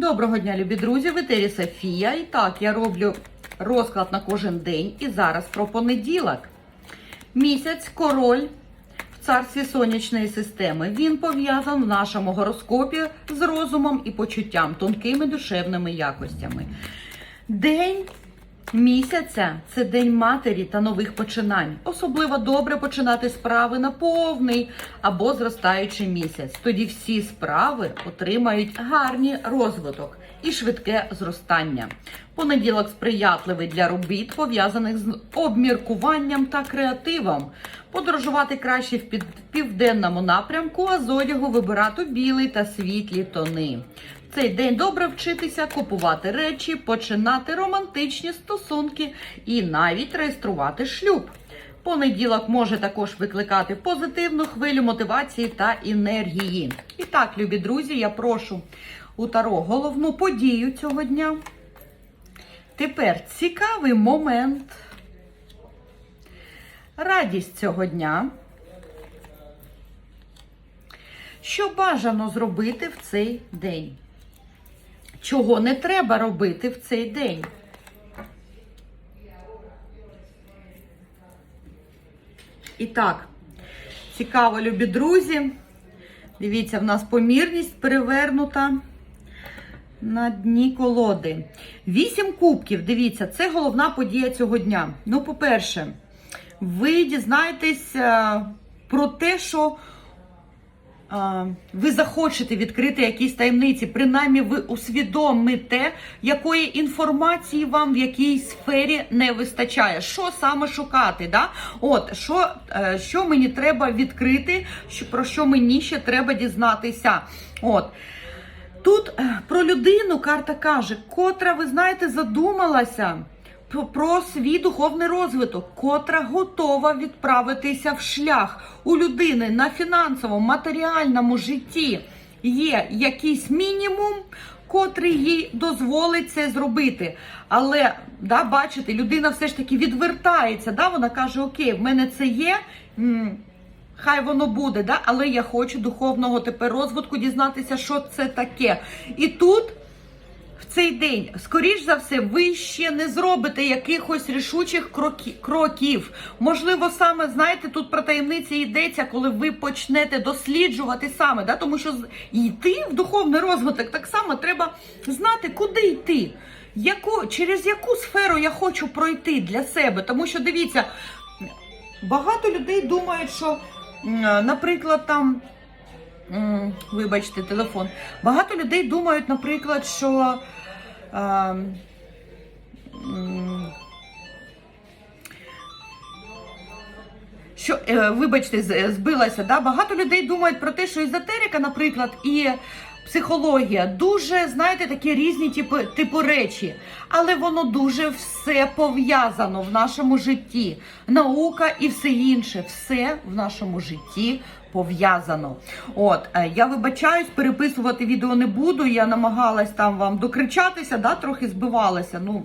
Доброго дня, любі друзі! В етері Софія. І так, я роблю розклад на кожен день. І зараз про понеділок. Місяць король в царстві сонячної системи. Він пов'язан в нашому гороскопі з розумом і почуттям, тонкими душевними якостями. День місяця це день матері та нових починань. Особливо добре починати справи на повний або зростаючий місяць. Тоді всі справи отримають гарний розвиток і швидке зростання. Понеділок сприятливий для робіт, пов'язаних з обміркуванням та креативом. Подорожувати краще в південному напрямку, а з одягу вибирати білий та світлі тони. Цей день добре вчитися купувати речі, починати романтичні стосунки і навіть реєструвати шлюб. Понеділок може також викликати позитивну хвилю мотивації та енергії. І так, любі друзі, я прошу у Таро головну подію цього дня. Тепер цікавий момент. Радість цього дня. Що бажано зробити в цей день? Чого не треба робити в цей день? І так, цікаво, любі друзі. Дивіться, в нас помірність перевернута на дні колоди. Вісім кубків. Дивіться, це головна подія цього дня. Ну, по-перше, ви дізнаєтесь е, про те, що ви захочете відкрити якісь таємниці, принаймні ви усвідомите, якої інформації вам в якій сфері не вистачає. Що саме шукати? Да? От, що, е, що мені треба відкрити, про що мені ще треба дізнатися. От. Тут е, про людину карта каже, котра, ви знаєте, задумалася про- свій духовний розвиток, котра готова відправитися в шлях у людини на фінансовому, матеріальному житті. Є якийсь мінімум, котрий їй дозволить це зробити. Але да, бачите, людина все ж таки відвертається. Да? Вона каже: Окей, в мене це є. Хай воно буде, да? але я хочу духовного тепер розвитку дізнатися, що це таке. І тут, в цей день, скоріш за все, ви ще не зробите якихось рішучих кроків. Можливо, саме знаєте, тут про таємниці йдеться, коли ви почнете досліджувати саме, да? тому що йти в духовний розвиток так само треба знати, куди йти. Яку, через яку сферу я хочу пройти для себе? Тому що дивіться, Багато людей думають, що, наприклад, там. Вибачте, телефон. Багато людей думають, наприклад, що. е, м, що, е, вибачте, збилася. Да? Багато людей думають про те, що езотерика, наприклад, і психологія дуже, знаєте, такі різні типи, типу речі. Але воно дуже все пов'язано в нашому житті. Наука і все інше, все в нашому житті пов'язано. От, е, я вибачаюсь, переписувати відео не буду. Я намагалась там вам докричатися, да, трохи збивалася. Ну,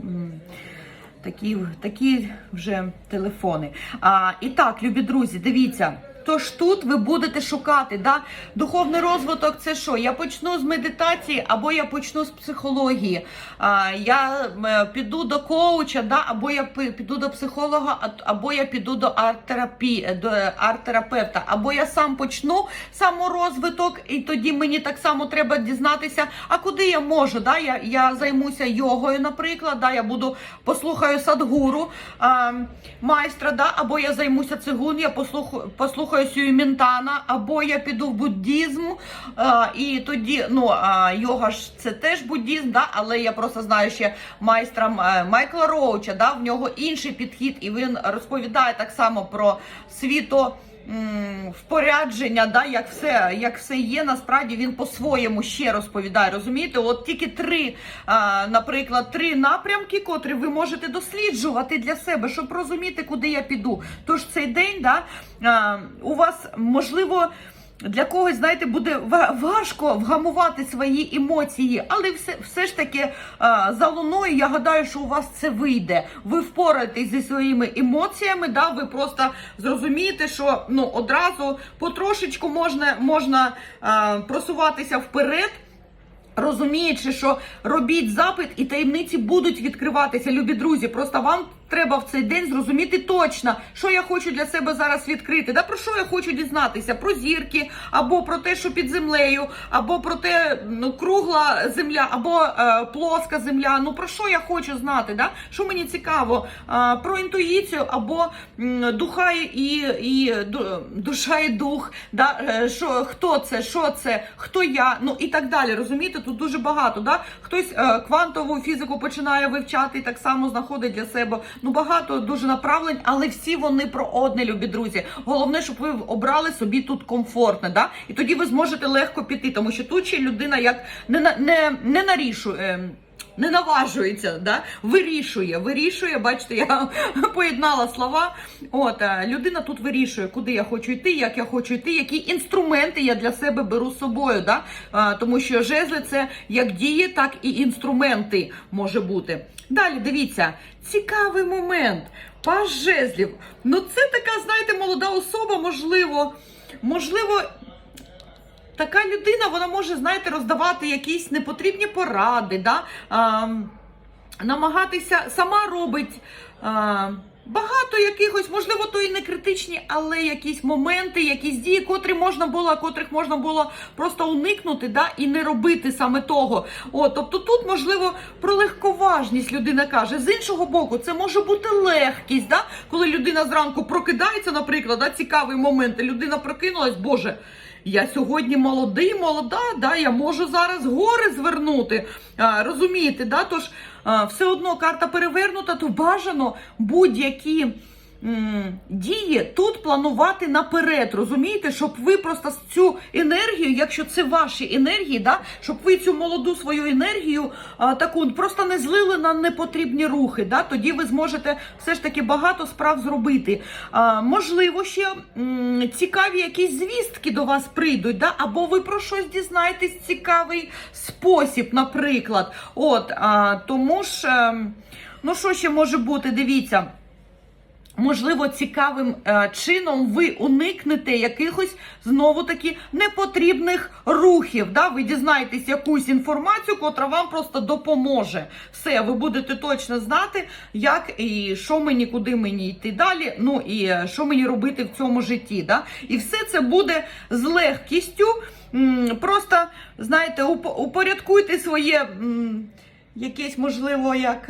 Такі, такі вже телефони. А, і так, любі друзі, дивіться. Тож тут ви будете шукати, да? духовний розвиток це що? Я почну з медитації, або я почну з психології. А, я піду до коуча, да? або я піду до психолога, або я піду до арт-терапії, до арт-терапевта, або я сам почну саморозвиток, і тоді мені так само треба дізнатися, а куди я можу. Да? Я, я займуся йогою, наприклад, да? я буду послухаю садгуру а, майстра, да? або я займуся цигун, я послухаю, послухаю Сюємінтана, або я піду в буддізм, а, і тоді ну, а, йога ж це теж буддізм, да? але я просто знаю ще майстра е, Майкла Роуча, да? в нього інший підхід, і він розповідає так само про світо впорядження, да, як все, як все є, насправді він по-своєму ще розповідає. Розумієте, от тільки три, а, наприклад, три напрямки, котрі ви можете досліджувати для себе, щоб розуміти, куди я піду. Тож цей день, да, а, у вас можливо. Для когось, знаєте, буде важко вгамувати свої емоції, але все, все ж таки а, за луною я гадаю, що у вас це вийде. Ви впораєтесь зі своїми емоціями, да, ви просто зрозумієте, що ну, одразу потрошечку можна, можна а, просуватися вперед. Розуміючи, що робіть запит і таємниці будуть відкриватися, любі друзі. Просто вам треба в цей день зрозуміти точно, що я хочу для себе зараз відкрити. Да про що я хочу дізнатися? Про зірки, або про те, що під землею, або про те, ну кругла земля, або е, плоска земля. Ну про що я хочу знати? Да? Що мені цікаво? Е, про інтуїцію, або м, духа і, і ду- душа і дух. Да? Е, що хто це, що це, хто я, ну і так далі. Розумієте, тут дуже багато. Да? Хтось е, квантову фізику починає вивчати і так само знаходить для себе. Ну багато дуже направлень, але всі вони про одне, любі друзі. Головне, щоб ви обрали собі тут комфортне, да? і тоді ви зможете легко піти, тому що тут ще людина як не не, не нарішує. Не наважується, да? вирішує, вирішує. Бачите, я поєднала слова. От е, людина тут вирішує, куди я хочу йти, як я хочу йти, які інструменти я для себе беру з собою. Да? Е, тому що жезли це як дії, так і інструменти може бути. Далі дивіться, цікавий момент. Паж жезлів. Ну, це така, знаєте, молода особа, можливо, можливо. Така людина, вона може, знаєте, роздавати якісь непотрібні поради, да? а, намагатися сама робить а, багато якихось, можливо, то і не критичні, але якісь моменти, якісь дії, котрі можна було, котрих можна було просто уникнути, да? і не робити саме того. О, тобто тут, можливо, про легковажність людина каже. З іншого боку, це може бути легкість, да? коли людина зранку прокидається, наприклад, да? цікавий момент, людина прокинулась, Боже. Я сьогодні молодий, молода, да, я можу зараз гори звернути. А, розумієте, да? Тож а, все одно карта перевернута, то бажано будь-які дії тут планувати наперед. Розумієте, щоб ви просто цю енергію, якщо це ваші енергії, да, щоб ви цю молоду свою енергію а, таку просто не злили на непотрібні рухи. Да, тоді ви зможете все ж таки багато справ зробити. А, можливо, ще м, цікаві якісь звістки до вас прийдуть, да, або ви про щось дізнаєтесь цікавий спосіб, наприклад. От, а, тому ж, ем, ну що ще може бути? Дивіться. Можливо, цікавим е, чином ви уникнете якихось знову таки непотрібних рухів. Да? Ви дізнаєтесь якусь інформацію, котра вам просто допоможе. Все, ви будете точно знати, як і що мені, куди мені йти далі. Ну і е, що мені робити в цьому житті. Да? І все це буде з легкістю. Просто знаєте, уп- упорядкуйте своє якесь, можливо, як.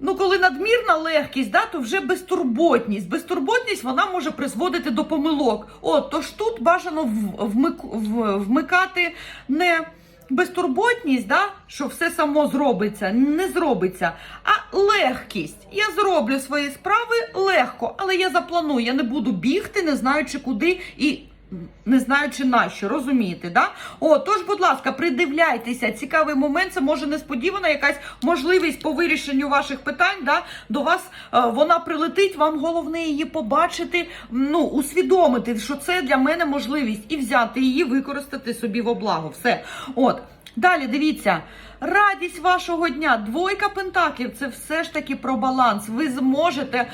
Ну, коли надмірна легкість, да, то вже безтурботність. Безтурботність вона може призводити до помилок. От, тож тут бажано вмикати не безтурботність, да, що все само зробиться, не зробиться, а легкість. Я зроблю свої справи легко, але я запланую, я не буду бігти, не знаючи куди і. Не знаючи на що, розумієте, да? О, тож, будь ласка, придивляйтеся, цікавий момент, це може несподівана якась можливість по вирішенню ваших питань. Да? До вас е, вона прилетить, вам головне її побачити, ну, усвідомити, що це для мене можливість, і взяти її, використати собі во благо. Все. От. Далі дивіться, радість вашого дня, двойка пентаклів це все ж таки про баланс. Ви зможете.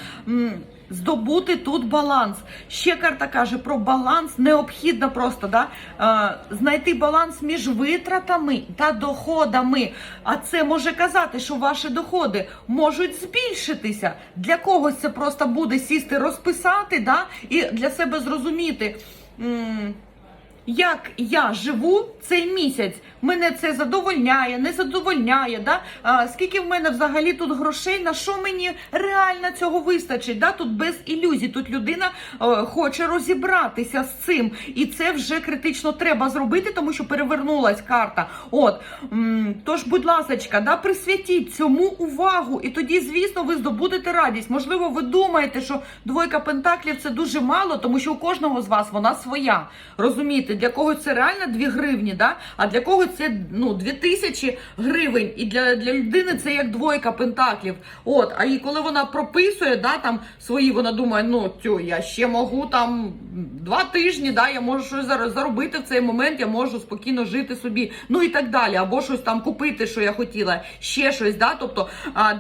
Здобути тут баланс. Ще карта каже про баланс. Необхідно просто да, е, знайти баланс між витратами та доходами. А це може казати, що ваші доходи можуть збільшитися. Для когось це просто буде сісти, розписати, да, і для себе зрозуміти. Як я живу цей місяць, мене це задовольняє, не задовольняє. Да? А, скільки в мене взагалі тут грошей, на що мені реально цього вистачить? Да? Тут без ілюзій. Тут людина е, хоче розібратися з цим, і це вже критично треба зробити, тому що перевернулась карта. От м, тож, будь ласка, да, присвятіть цьому увагу, і тоді, звісно, ви здобудете радість. Можливо, ви думаєте, що двойка пентаклів це дуже мало, тому що у кожного з вас вона своя. Розумієте, для когось це реально 2 гривні, да? а для когось це ну, 2000 гривень. І для, для людини це як двойка пентаклів. От, а і коли вона прописує, да, там свої, вона думає, ну тю, я ще можу там два тижні, да, я можу щось зар- заробити в цей момент, я можу спокійно жити собі, ну і так далі, або щось там купити, що я хотіла, ще щось. Да? Тобто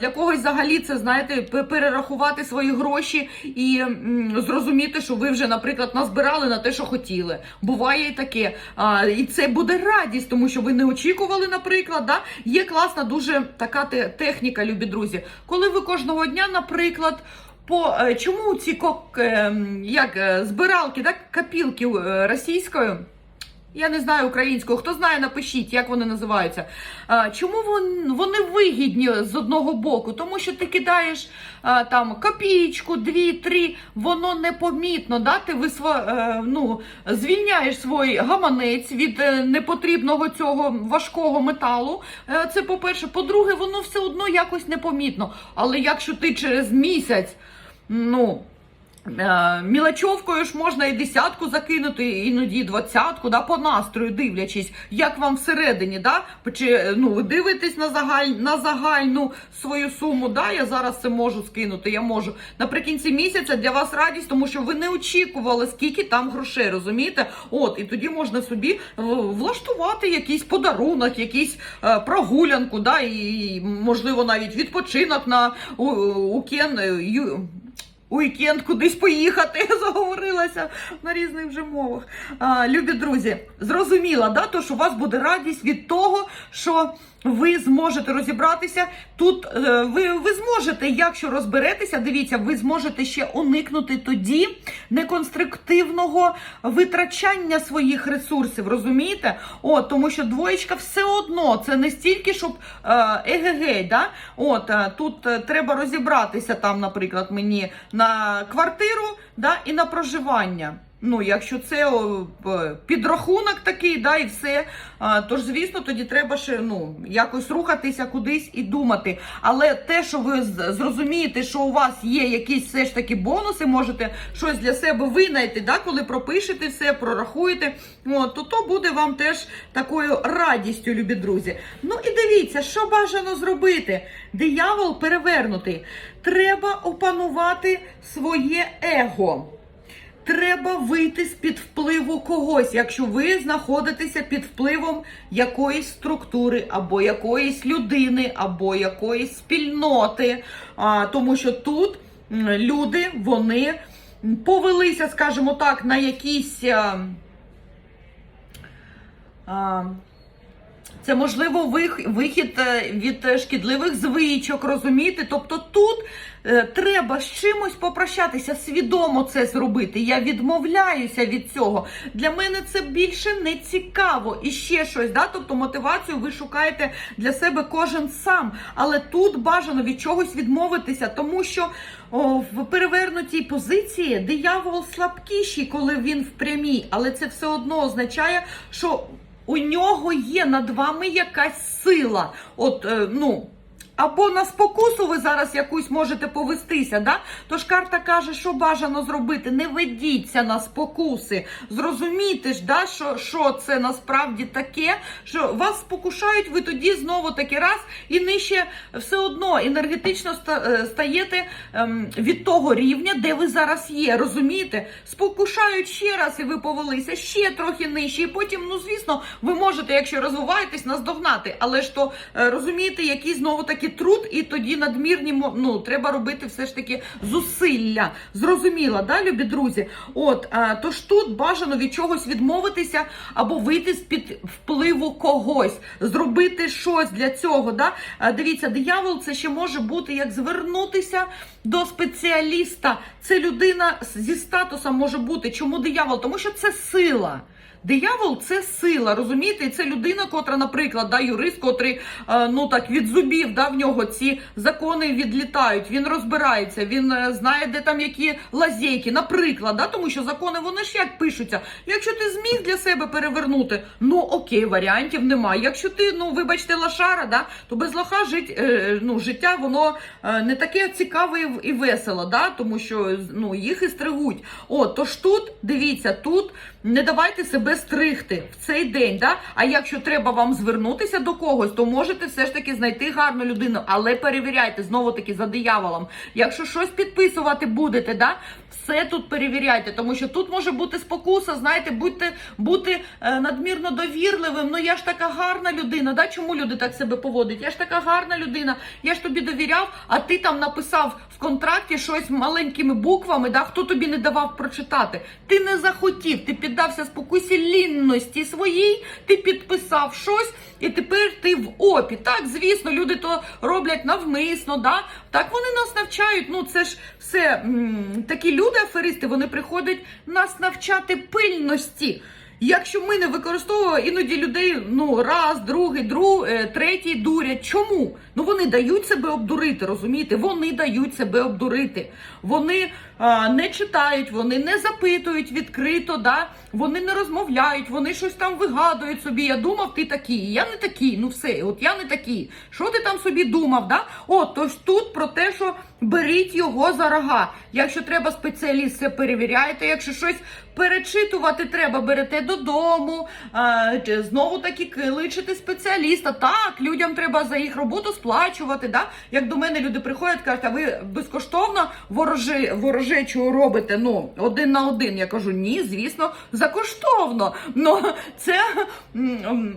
для когось взагалі це, знаєте, перерахувати свої гроші і м, зрозуміти, що ви вже, наприклад, назбирали на те, що хотіли. Буває буває таке. А, і це буде радість, тому що ви не очікували, наприклад. Да? Є класна дуже така те- техніка, любі друзі. Коли ви кожного дня, наприклад, по е, чому ці кок, е, як е, збиралки, так, копілки е, російською? Я не знаю українською. Хто знає, напишіть, як вони називаються. Чому вони вигідні з одного боку? Тому що ти кидаєш там копійку, дві, три, воно непомітно. Да? Ти висво, е, ну, звільняєш свій гаманець від е, непотрібного цього важкого металу. Е, це по-перше. По-друге, воно все одно якось непомітно. Але якщо ти через місяць, ну. Е, Мілочовкою ж можна і десятку закинути, іноді двадцятку, да, по настрою дивлячись, як вам всередині, да? Чи е, ну, ви дивитесь на, загаль, на загальну свою суму, да? я зараз це можу скинути, я можу. Наприкінці місяця для вас радість, тому що ви не очікували, скільки там грошей, розумієте? От, і тоді можна собі влаштувати якийсь подарунок, якийсь е, прогулянку, да? і, можливо, навіть відпочинок на укен, уікенд кудись поїхати, заговорилася на різних вже мовах. А, любі друзі, зрозуміла, да, то, що у вас буде радість від того, що ви зможете розібратися. Тут е, ви, ви зможете, якщо розберетеся, дивіться, ви зможете ще уникнути тоді неконструктивного витрачання своїх ресурсів, розумієте? О, тому що двоєчка все одно це не стільки, щоб е, егегей, да? От е, тут треба розібратися там, наприклад, мені на квартиру да, і на проживання. Ну, якщо це підрахунок такий, да, і все, то ж, звісно, тоді треба ще ну, якось рухатися кудись і думати. Але те, що ви зрозумієте, що у вас є якісь все ж таки бонуси, можете щось для себе винайти, да, коли пропишете все, прорахуєте, от, то то буде вам теж такою радістю, любі друзі. Ну і дивіться, що бажано зробити. Диявол перевернутий. Треба опанувати своє его. Треба вийти з-під впливу когось, якщо ви знаходитеся під впливом якоїсь структури, або якоїсь людини, або якоїсь спільноти. А, тому що тут люди вони повелися, скажімо так, на якісь. А, а, це можливо вихід е, від е, шкідливих звичок, розумієте? Тобто тут е, треба з чимось попрощатися, свідомо це зробити. Я відмовляюся від цього. Для мене це більше не цікаво. І ще щось, да? тобто мотивацію ви шукаєте для себе кожен сам. Але тут бажано від чогось відмовитися, тому що о, в перевернутій позиції диявол слабкіший, коли він в прямій, але це все одно означає, що у нього є над вами якась сила. От, е, ну. Або на спокусу ви зараз якусь можете повестися, да? Тож карта каже, що бажано зробити. Не ведіться на спокуси. Зрозумійте ж, да, що, що це насправді таке, що вас спокушають, ви тоді знову таки раз і нижче все одно енергетично е, стаєте ем, від того рівня, де ви зараз є. Розумієте? Спокушають ще раз, і ви повелися ще трохи нижче. І потім, ну звісно, ви можете, якщо розвиваєтесь, наздогнати. Але ж то е, розумієте, який знову таки труд, і тоді надмірні ну, треба робити все ж таки зусилля. Зрозуміла, да, любі друзі? От е, тож тут бажано від чогось відмовитися або вийти з під впливу когось, зробити щось для цього. Да? Е, Дивіться, диявол це ще може бути як звернутися до спеціаліста. Це людина зі статусом може бути. Чому диявол? Тому що це сила. Диявол це сила, розумієте? І це людина, котра, наприклад, да, юрист, котрий е, ну так від зубів да, в нього ці закони відлітають. Він розбирається, він е, знає, де там які лазейки, наприклад, да, тому що закони вони ж як пишуться. Якщо ти зміг для себе перевернути, ну окей, варіантів немає. Якщо ти, ну вибачте, лошара, да, то без лоха жить, е, ну, життя воно не таке цікаве і весело, да, тому що ну, їх і стригуть. От, тож тут, дивіться, тут не давайте себе стригти в цей день. Да? А якщо треба вам звернутися до когось, то можете все ж таки знайти гарну людину, але перевіряйте знову таки за дияволом. Якщо щось підписувати будете, да? Все тут перевіряйте, тому що тут може бути спокуса, знаєте, будьте бути е, надмірно довірливим. Ну я ж така гарна людина. Да? Чому люди так себе поводять? Я ж така гарна людина, я ж тобі довіряв, а ти там написав в контракті щось маленькими буквами, да? хто тобі не давав прочитати. Ти не захотів, ти піддався спокусі лінності своїй, ти підписав щось, і тепер ти в опі. Так, звісно, люди то роблять навмисно, да? Так вони нас навчають. Ну це ж все такі люди, аферисти, вони приходять нас навчати пильності. Якщо ми не використовуємо іноді людей ну раз, другий, друг, е, третій дурять. Чому? Ну вони дають себе обдурити, розумієте? Вони дають себе обдурити. Вони а, не читають, вони не запитують відкрито, да? вони не розмовляють, вони щось там вигадують собі. Я думав, ти такий, я не такий. Ну все, от я не такий. Що ти там собі думав? Да? От тож тут про те, що беріть його за рога. Якщо треба спеціаліст, це перевіряйте. Якщо щось перечитувати треба, берете додому. А, знову таки кличете спеціаліста. Так, людям треба за їх роботу сплачувати. Да? Як до мене люди приходять, кажуть, а ви безкоштовно ворожи, ворожечу робите? Ну, один на один. Я кажу, ні, звісно, закоштовно. Ну, це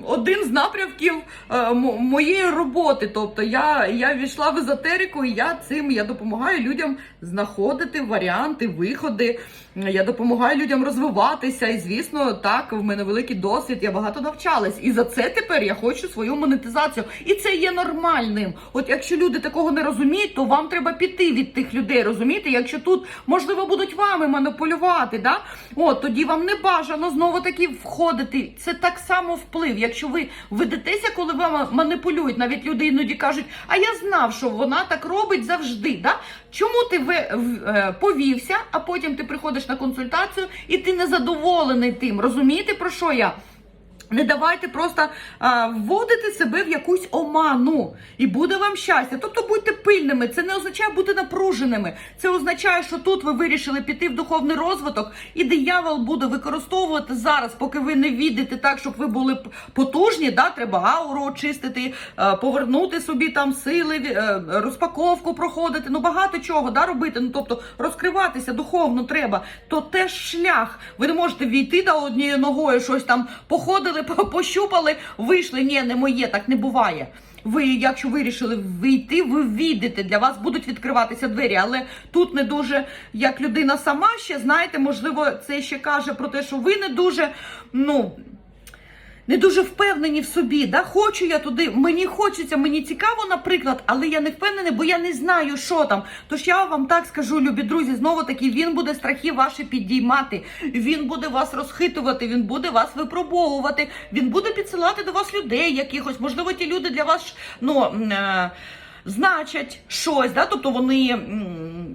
один з напрямків е, моєї роботи. Тобто я, я війшла в езотерику, і я цим я допомагаю людям знаходити варіанти, виходи. Я допомагаю людям розвиватися. І звісно, так, в мене великий досвід, я багато навчалась. І за це тепер я хочу свою монетизацію. І це є нормальним. От якщо люди такого не розуміють, то вам треба піти від тих людей. Розумієте? Якщо тут можливо будуть вами маніпулювати, да? От тоді вам не бажано знову таки входити. Це так само вплив. Якщо ви ведетеся, коли вам маніпулюють, навіть люди іноді кажуть, а я знав, що вона так робить завжди. Да? Чому ти повівся, а потім ти приходиш на консультацію і ти не задоволений тим? Розумієте, про що я? Не давайте просто а, вводити себе в якусь оману, і буде вам щастя. Тобто будьте пильними. Це не означає бути напруженими. Це означає, що тут ви вирішили піти в духовний розвиток, і диявол буде використовувати зараз, поки ви не відете так, щоб ви були потужні. Да? Треба ауру очистити, е, повернути собі там сили, е, розпаковку проходити. Ну багато чого да, робити. Ну тобто розкриватися духовно треба. То теж шлях. Ви не можете війти да, однією ногою, щось там походили, по- пощупали, вийшли. Ні, не моє, так не буває. Ви, якщо вирішили вийти, ви війдете, для вас будуть відкриватися двері. Але тут не дуже як людина сама ще, знаєте, можливо, це ще каже про те, що ви не дуже, ну. Не дуже впевнені в собі, да хочу я туди, мені хочеться, мені цікаво, наприклад, але я не впевнений, бо я не знаю, що там. Тож я вам так скажу, любі друзі, знову таки він буде страхи ваші підіймати, він буде вас розхитувати, він буде вас випробовувати, він буде підсилати до вас людей якихось. Можливо, ті люди для вас ну. Значать щось, да? тобто вони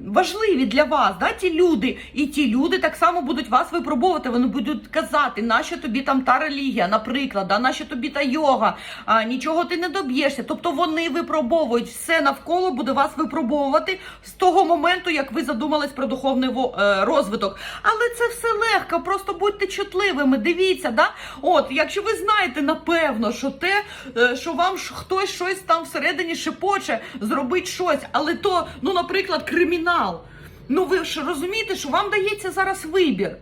важливі для вас, да? ті люди, і ті люди так само будуть вас випробовувати. Вони будуть казати, нащо тобі там та релігія, наприклад, да? нащо тобі та йога, а, нічого ти не доб'єшся. Тобто вони випробовують все навколо буде вас випробовувати з того моменту, як ви задумались про духовний е, розвиток. Але це все легко, просто будьте чутливими. Дивіться, да? От, якщо ви знаєте напевно, що те, е, що вам хтось щось там всередині шепоче, зробить щось, але то, ну, наприклад, кримінал. Ну ви ж розумієте, що вам дається зараз вибір,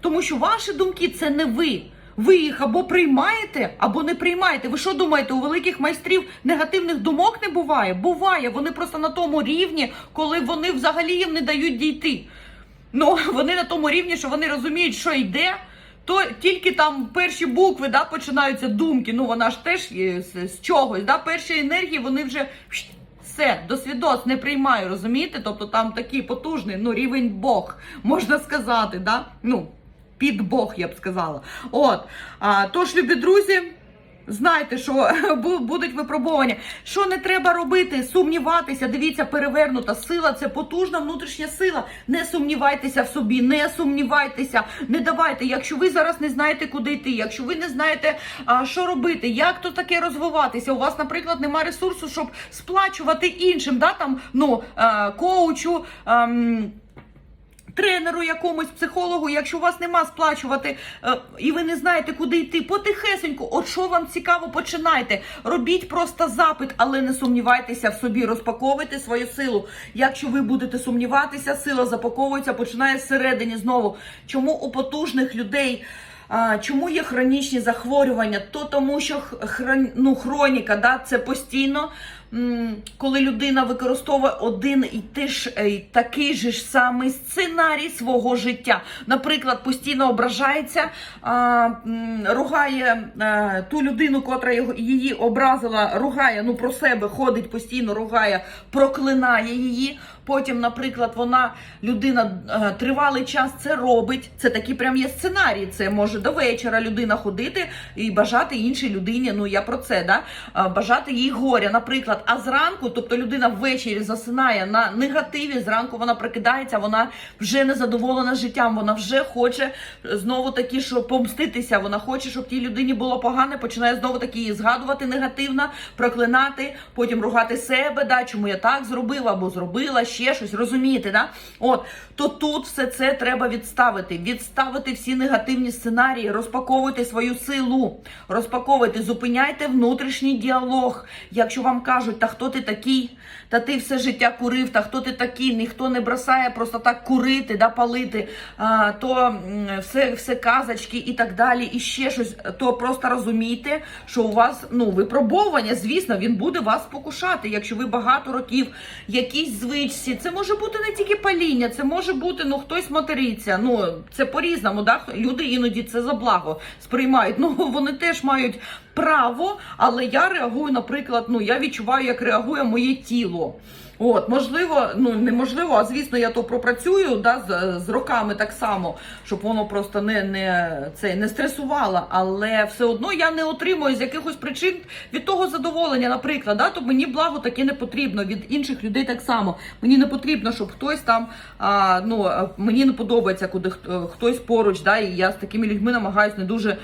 тому що ваші думки це не ви. Ви їх або приймаєте, або не приймаєте. Ви що думаєте, у великих майстрів негативних думок не буває? Буває. Вони просто на тому рівні, коли вони взагалі їм не дають дійти. Ну, вони на тому рівні, що вони розуміють, що йде, то тільки там перші букви да, починаються думки. Ну, вона ж теж з, з чогось. Да, перші енергії вони вже все, до свідоцтв не приймаю, розумієте? Тобто там такий потужний ну, рівень Бог, можна сказати. Да? Ну, під Бог, я б сказала. От. А, тож, любі друзі. Знайте, що бу- будуть випробування. Що не треба робити? Сумніватися. Дивіться, перевернута сила це потужна внутрішня сила. Не сумнівайтеся в собі, не сумнівайтеся, не давайте. Якщо ви зараз не знаєте, куди йти, якщо ви не знаєте, що робити, як то таке розвиватися. У вас, наприклад, немає ресурсу, щоб сплачувати іншим, да, там, ну, е, коучу. Тренеру якомусь психологу, якщо у вас нема сплачувати е, і ви не знаєте, куди йти, потихесеньку, от що вам цікаво, починайте. Робіть просто запит, але не сумнівайтеся в собі, розпаковуйте свою силу. Якщо ви будете сумніватися, сила запаковується, починає зсередині знову. Чому у потужних людей? Чому є хронічні захворювання? То тому, що хрон- ну, хроніка, да, це постійно коли людина використовує один і ти ж е, такий же ж самий сценарій свого життя. Наприклад, постійно ображається, ругає е, ту людину, котра її образила, ругає ну про себе, ходить постійно, ругає, проклинає її. Потім, наприклад, вона людина е, тривалий час це робить. Це такі прям є сценарії. Це може до вечора людина ходити і бажати іншій людині. Ну я про це да е, бажати їй горя, наприклад. А зранку, тобто людина ввечері засинає на негативі. Зранку вона прокидається, вона вже не задоволена життям. Вона вже хоче знову таки, щоб помститися. Вона хоче, щоб тій людині було погане. Починає знову таки її згадувати негативно, проклинати, потім ругати себе. Да, чому я так зробила або зробила ще щось, розумієте, да? От то тут все це треба відставити. Відставити всі негативні сценарії, розпаковуйте свою силу, розпаковуйте, зупиняйте внутрішній діалог. Якщо вам кажуть, та хто ти такий, та ти все життя курив, та хто ти такий, ніхто не бросає просто так курити, да, палити, а, то все, все казочки і так далі, і ще щось, то просто розумійте, що у вас ну випробовування, звісно, він буде вас покушати, якщо ви багато років якісь звичці. Це може бути не тільки паління, це може бути ну хтось материться. Ну це по-різному. Да? Люди іноді це за благо сприймають. Ну вони теж мають право, але я реагую, наприклад, ну я відчуваю, як реагує моє тіло. От, можливо, ну неможливо, а звісно, я то пропрацюю да, з, з роками так само, щоб воно просто не, не, це, не стресувало. Але все одно я не отримую з якихось причин від того задоволення, наприклад, да, то мені благо таке не потрібно від інших людей так само. Мені не потрібно, щоб хтось там а, ну мені не подобається, куди хто- хтось поруч. Да, і я з такими людьми намагаюся не дуже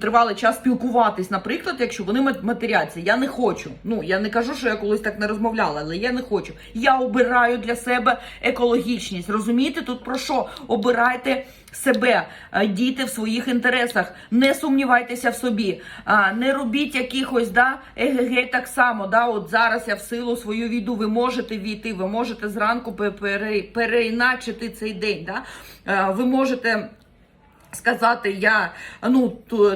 тривалий час спілкуватись. Наприклад, якщо вони мат- матеряться, я не хочу. Ну я не кажу, що я колись так не розмовляла, але я не хочу. Я обираю для себе екологічність. Розумієте, тут про що? Обирайте себе, е, дійте в своїх інтересах, не сумнівайтеся в собі, не робіть якихось да егегей так само. Да, от зараз я в силу свою війду. Ви можете війти, ви можете зранку пе- переіначити цей день. Да? Е, Ви можете. Сказати я ну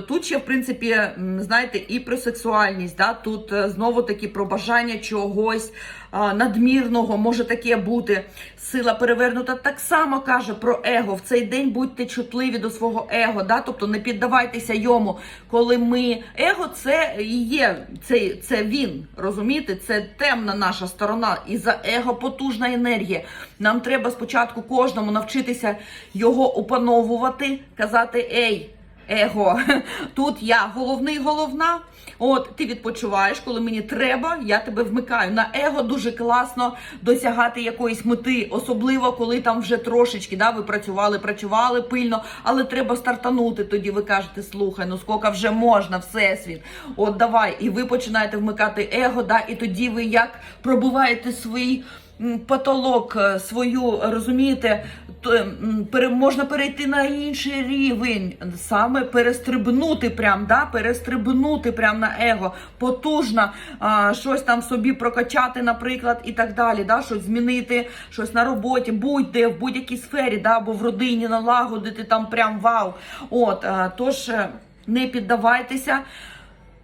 тут ще в принципі знаєте і про сексуальність, да тут е, знову таки про бажання чогось надмірного може таке бути. Сила перевернута так само каже про его. В цей день будьте чутливі до свого его, да, тобто не піддавайтеся йому. Коли ми его, це і є це, це він. Розумієте, це темна наша сторона, і за его потужна енергія. Нам треба спочатку кожному навчитися його опановувати, казати Ей. Его, тут я головний, головна. От ти відпочиваєш, коли мені треба, я тебе вмикаю. На его дуже класно досягати якоїсь мети, особливо коли там вже трошечки, да, ви працювали, працювали пильно, але треба стартанути. Тоді ви кажете, слухай, ну скільки вже можна, всесвіт. От давай, і ви починаєте вмикати его, да, і тоді ви як пробуваєте свій потолок, е, свою, розумієте, можна перейти на інший рівень, саме перестрибнути, прям, да, перестрибнути прям на его, потужно а, щось там собі прокачати, наприклад, і так далі, да, щось змінити, щось на роботі, будь-де, в будь-якій сфері, да, або в родині налагодити там прям вау. От, а, тож е, не піддавайтеся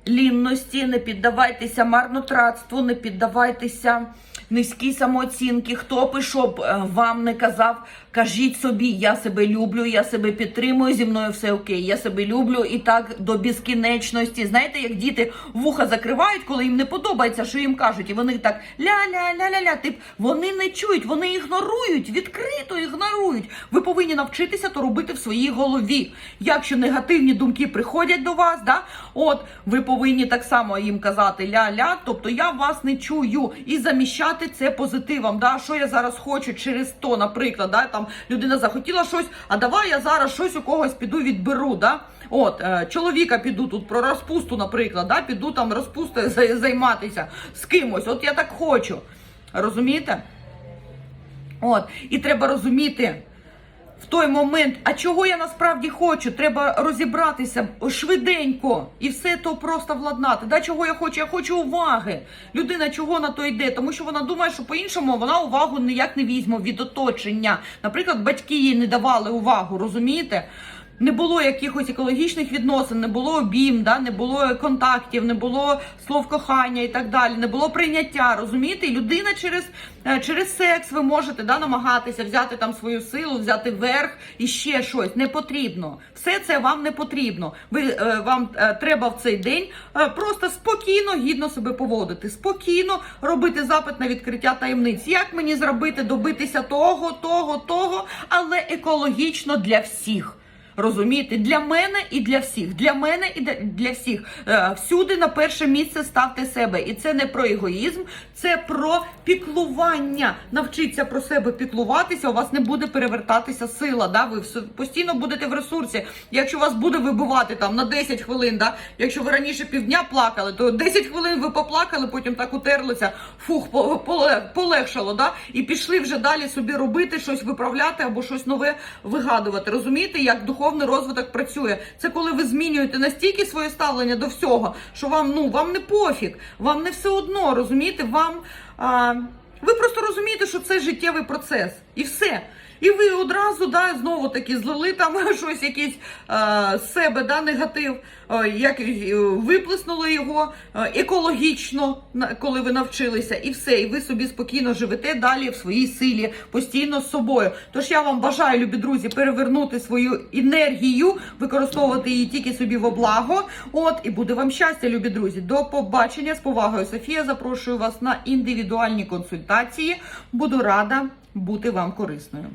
лінності, не піддавайтеся марнотратству, не піддавайтеся низькій самооцінки. Хто б і що б е, вам не казав, кажіть собі, я себе люблю, я себе підтримую, зі мною все окей. Я себе люблю і так до безкінечності. Знаєте, як діти вуха закривають, коли їм не подобається, що їм кажуть, і вони так ля-ля-ля-ля-ля. Тип вони не чують, вони ігнорують, відкрито ігнорують. Ви повинні навчитися то робити в своїй голові. Якщо негативні думки приходять до вас, да, от ви повинні так само їм казати ля-ля, тобто я вас не чую, і заміщати це позитивом. Да, що я зараз хочу через то, наприклад, да, там людина захотіла щось, а давай я зараз щось у когось піду відберу. Да? От е, чоловіка піду тут про розпусту, наприклад, да, піду там розпустою займатися з кимось. От я так хочу. Розумієте? От, і треба розуміти в той момент, а чого я насправді хочу, треба розібратися швиденько і все то просто владнати. Да, чого я хочу? Я хочу уваги. Людина чого на то йде? Тому що вона думає, що по-іншому вона увагу ніяк не візьме від оточення. Наприклад, батьки їй не давали увагу, розумієте? Не було якихось екологічних відносин, не було обійм, да, не було контактів, не було слов кохання і так далі, не було прийняття. Розумієте, І людина через, е, через секс ви можете да, намагатися взяти там свою силу, взяти верх і ще щось. Не потрібно. Все це вам не потрібно. Ви е, вам е, треба в цей день просто спокійно, гідно себе поводити, спокійно робити запит на відкриття таємниць. Як мені зробити, добитися того, того, того, але екологічно для всіх. Розумієте, для мене і для всіх, для мене і для- всіх. Е, Всюди на перше місце ставте себе. І це не про егоїзм, це про піклування. Навчіться про себе піклуватися. У вас не буде перевертатися сила. Да? Ви постійно будете в ресурсі. Якщо вас буде вибивати там на 10 хвилин, да? якщо ви раніше півдня плакали, то 10 хвилин ви поплакали, потім так утерлися, фух, полегшало, да? і пішли вже далі собі робити щось виправляти або щось нове вигадувати. Розумієте, як духовний розвиток працює? Це коли ви змінюєте настільки своє ставлення до всього, що вам ну вам не пофіг, вам не все одно, розумієте, вам. А, ви просто розумієте, що це життєвий процес, і все. І ви одразу да, знову таки злили там щось, якийсь е, з себе да, негатив, е, як е, виплеснули його екологічно, коли ви навчилися, і все. І ви собі спокійно живете далі в своїй силі, постійно з собою. Тож я вам бажаю, любі друзі, перевернути свою енергію, використовувати її тільки собі во благо. От і буде вам щастя, любі друзі. До побачення з повагою. Софія запрошую вас на індивідуальні консультації. Буду рада бути вам корисною.